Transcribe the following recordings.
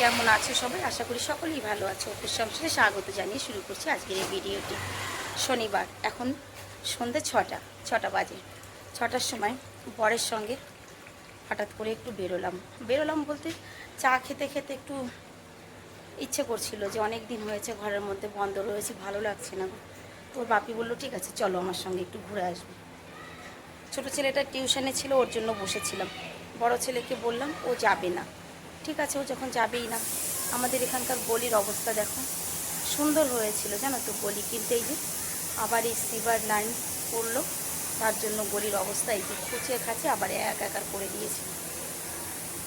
কেমন আছো সবাই? আশা করি সকলেই ভালো আছো। অফিস সংসারে স্বাগত জানিয়ে শুরু করছি আজকের এই ভিডিওটি। শনিবার, এখন সন্ধ্যে ছটা ছটা বাজে। ছটার সময় বরের সঙ্গে হঠাৎ করে একটু বেরোলাম। বেরোলাম বলতে চা খেতে খেতে একটু ইচ্ছে করছিল যে অনেক দিন হয়েছে, ঘরের মধ্যে বন্ধ রয়েছে, ভালো লাগছে না। তোর বাপি বলল, ঠিক আছে, চলো আমার সঙ্গে একটু ঘুরে আসবে। ছোটো ছেলেটা টিউশনে ছিল, ওর জন্য বসেছিলাম। বড় ছেলেকে বললাম, ও যাবে না। ঠিক আছে, ও যখন যাবেই না। আমাদের এখানকার গলির অবস্থা দেখো। সুন্দর হয়েছিল, জানো তো গলি। কিন্তু এই যে আবার এই সিভার লাইন পড়ল, তার জন্য গলির অবস্থা এই যে খুঁচিয়ে খাচ্ছে আবার এক একার করে দিয়েছে।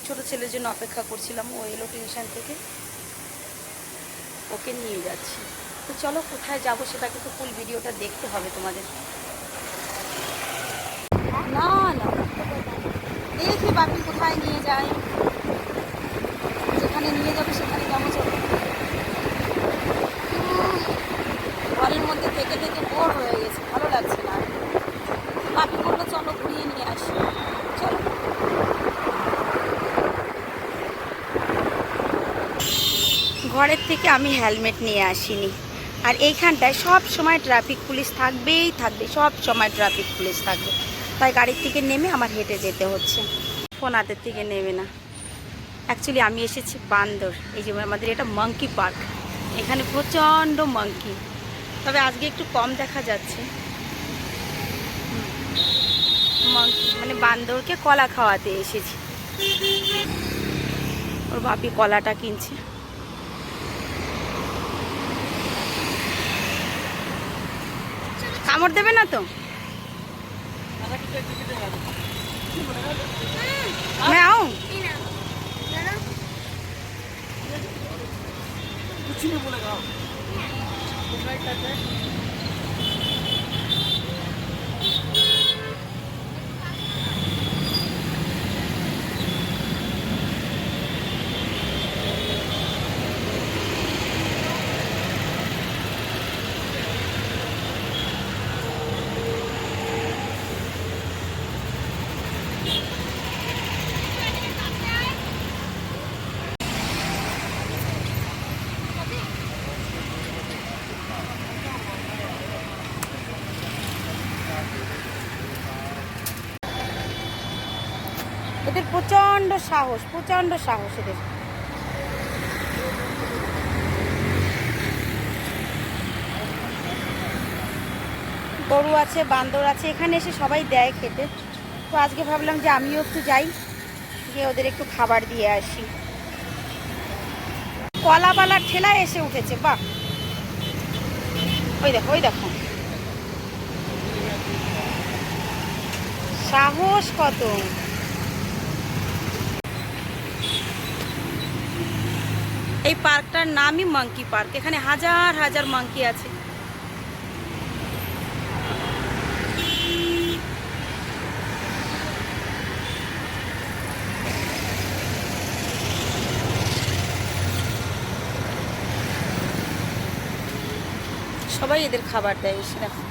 ছোট ছেলের জন্য অপেক্ষা করছিলাম, ও এলো টিউশন থেকে। ওকে নিয়ে যাচ্ছি। তো চলো, কোথায় যাব সেটা কিন্তু ফুল ভিডিওটা দেখতে হবে তোমাদের। না না। দেখি বাপি কোথায় নিয়ে যায়। যেখানে নিয়ে যাবে সেখানে কেমন চলো। উম, ঘরের মধ্যে থেকে থেকে বোর হয়ে গেছে ভালো লাগছে না। বাপি বলল চলো ঘুরিয়ে নিয়ে আসি। চলো। ঘরের থেকে আমি হেলমেট নিয়ে আসিনি। আর এইখানটায় সব সময় ট্রাফিক পুলিশ থাকবেই থাকবে সব সময় ট্রাফিক পুলিশ থাকবে। তাই গাড়ির থেকে নেমে আমার হেঁটে যেতে হচ্ছে। ফোন হাতের থেকে নেবে না। অ্যাকচুয়ালি আমি এসেছি বান্দর। এই যে আমাদের এটা মাঙ্কি পার্ক এখানে প্রচণ্ড মাঙ্কি তবে আজকে একটু কম দেখা যাচ্ছে। মাঙ্কি মানে বান্দরকে কলা খাওয়াতে এসেছি। ওর বাপি কলাটা কিনছে। কামড় দেবে না তো? अच्छी में बोलेगा প্রচণ্ড সাহস প্রচণ্ড সাহস এদের। গরু আছে, বান্দর আছে, এখানে এসে সবাই দেয় খেতে। তো আজকে ভাবলাম যে আমিও একটু যাই, গিয়ে ওদের একটু খাবার দিয়ে আসি। কলাবালার ঠেলায় এসে উঠেছে, বাহ! ওই দেখো ওই দেখো। সাহস কত! এই পার্কটার নামই মাঙ্কি পার্ক এখানে হাজার হাজার মাঙ্কি আছে। সবাই এদের খাবার দেয় দেখো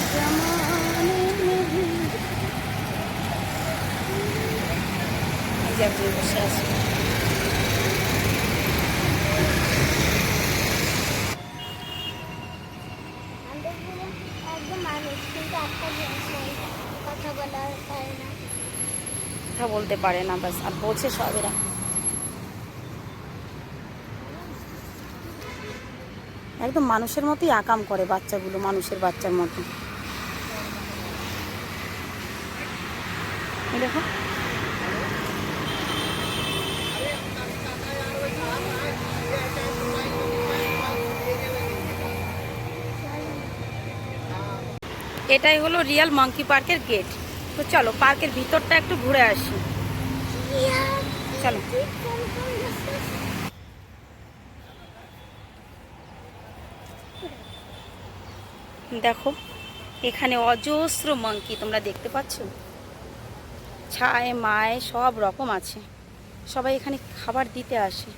এই যে একজন বসে আছে আমাদের পুরো একদম মানুষ কিন্তু একটা জিনিস নেই কথা বলতে পারে না বাস আর বোঝে সব এরা। একদম মানুষের মতোই আকাম করে বাচ্চাগুলো, মানুষের বাচ্চার মতো দেখো। এটাই হলো রিয়াল মাঙ্কি পার্কের গেট তো চলো পার্কের ভিতরটা একটু ঘুরে আসি। চলো। দেখো, এখানে অজস্র মাঙ্কি তোমরা দেখতে পাচ্ছ? ছায়, মায়, সব রকম আছে। সবাই এখানে খাবার দিতে আসে।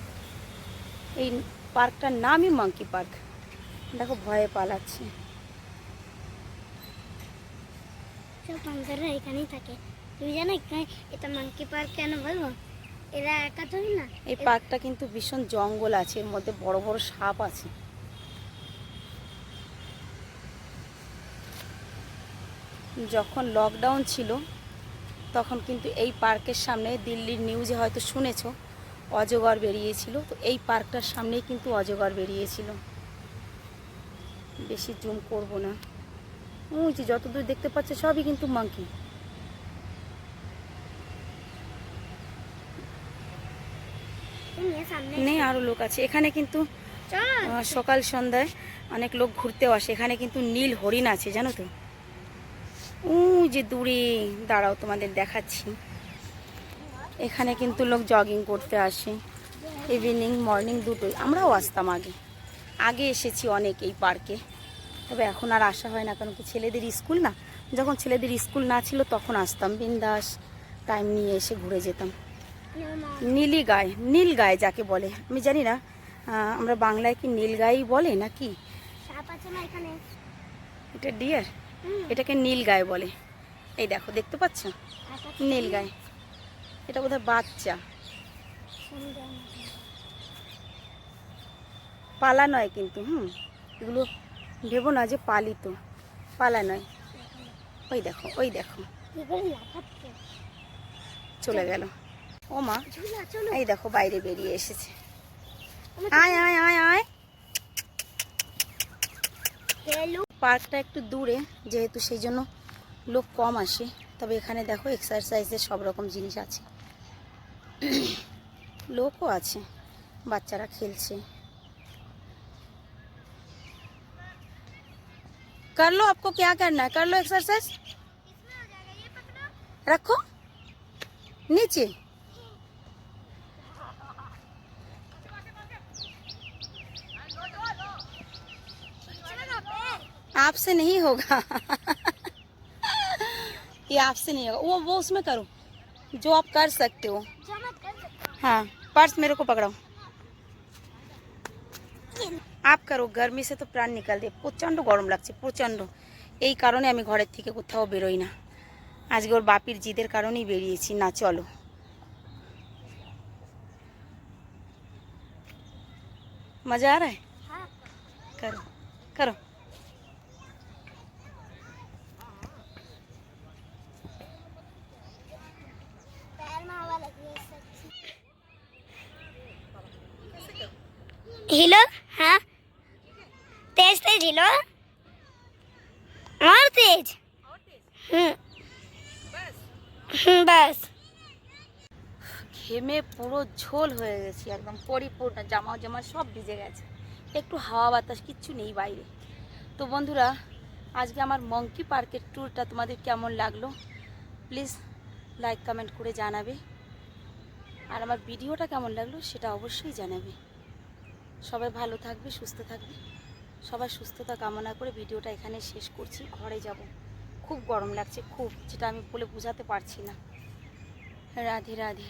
এই পার্কটার নামই মাঙ্কি পার্ক দেখো, ভয়ে পালাচ্ছে। সব বান্দররা এখানেই থাকে। তুমি জানো এখানে এটা মাঙ্কি পার্ক কেন বলব? এরা একা থরি না। এই পার্কটা কিন্তু ভীষণ জঙ্গল আছে, এর মধ্যে বড় বড় সাপ আছে। যখন লকডাউন ছিল, তখন কিন্তু এই পার্কের সামনে দিল্লির নিউজে হয়তো শুনেছো, অজগর বেরিয়েছিল। তো এই পার্কটার সামনেই কিন্তু অজগর বেরিয়েছিল। বেশি জুম করব না। ওই যে যতদূর দেখতে পাচ্ছে সবই কিন্তু মাঙ্কি নেই আরও লোক আছে। এখানে কিন্তু সকাল সন্ধ্যায় অনেক লোক ঘুরতেও আসে। এখানে কিন্তু নীল হরিণ আছে জানো তো? ও যে দূরে দাঁড়াও তোমাদের দেখাচ্ছি। এখানে কিন্তু লোক জগিং করতে আসে। ইভিনিং মর্নিং দুটোই। আমরাও আসতাম আগে। আগে এসেছি অনেক এই পার্কে তবে এখন আর আসা হয় না কারণ কি ছেলেদের স্কুল না যখন ছেলেদের স্কুল না ছিল তখন আসতাম। বিন্দাস টাইম নিয়ে এসে ঘুরে যেতাম। নীলি গায়ে নীল গায়ে যাকে বলে। আমি জানি না আমরা বাংলায় কি নীল গায়েই বলে নাকি? না এটা ডিয়ার এটাকে নীল গায়ে বলে। এই দেখো দেখতে পাচ্ছ? নীল গায়ে এটা বোধহয় বাচ্চা। পালা নয় কিন্তু হুম? এগুলো ভেবো না যে পালিত। পালা নয়। ওই দেখো ওই দেখো। চলে গেল। ও মা, এই দেখো বাইরে বেরিয়ে এসেছে। আয় আয় আয় আয়। পার্কটা একটু দূরে, যেহেতু সেই জন্য লোক কম আসে। তবে এখানে দেখো এক্সারসাইজের সব রকম জিনিস আছে। লোকও আছে। বাচ্চারা খেলছে। कर लो, आपको क्या करना है? कर लो एक्सरसाइज रखो। नीचे। आपसे नहीं होगा। ये आपसे नहीं होगा। वो वो उसमें करो। जो आप कर सकते हो। हाँ पर्स मेरे को पकड़ाओ। আপ করো গরমি সে তো প্রাণ নিকাল দিয়ে প্রচণ্ড গরম লাগছে প্রচণ্ড এই কারণে আমি ঘরের থেকে কোথাও বেরোই না আজকে ওর বাপির জিদের কারণেই বেরিয়েছি না চলো মজা আ রা है हाँ करो करो पैर में हवा लगी है सच्ची हिलो हाँ তেজ তেজ ছিল তেজ? হুম। বাস ঘেমে পুরো ঝোল হয়ে গেছি, একদম পরিপূর্ণ, জামা জামা সব ভিজে গেছে। একটু হাওয়া বাতাস, কিচ্ছু নেই বাইরে। তো বন্ধুরা, আজকে আমার মঙ্কি পার্কের ট্যুরটা তোমাদের কেমন লাগল? প্লিজ লাইক কমেন্ট করে জানাবে। আর আমার ভিডিওটা কেমন লাগল, সেটা অবশ্যই জানাবে। সবাই ভালো থাকবে, সুস্থ থাকবে। সবার সুস্থতা কামনা করে ভিডিওটা এখানে শেষ করছি। ঘরে যাব। খুব গরম লাগছে, খুব, যেটা আমি বলে বোঝাতে পারছি না। রাধে রাধে।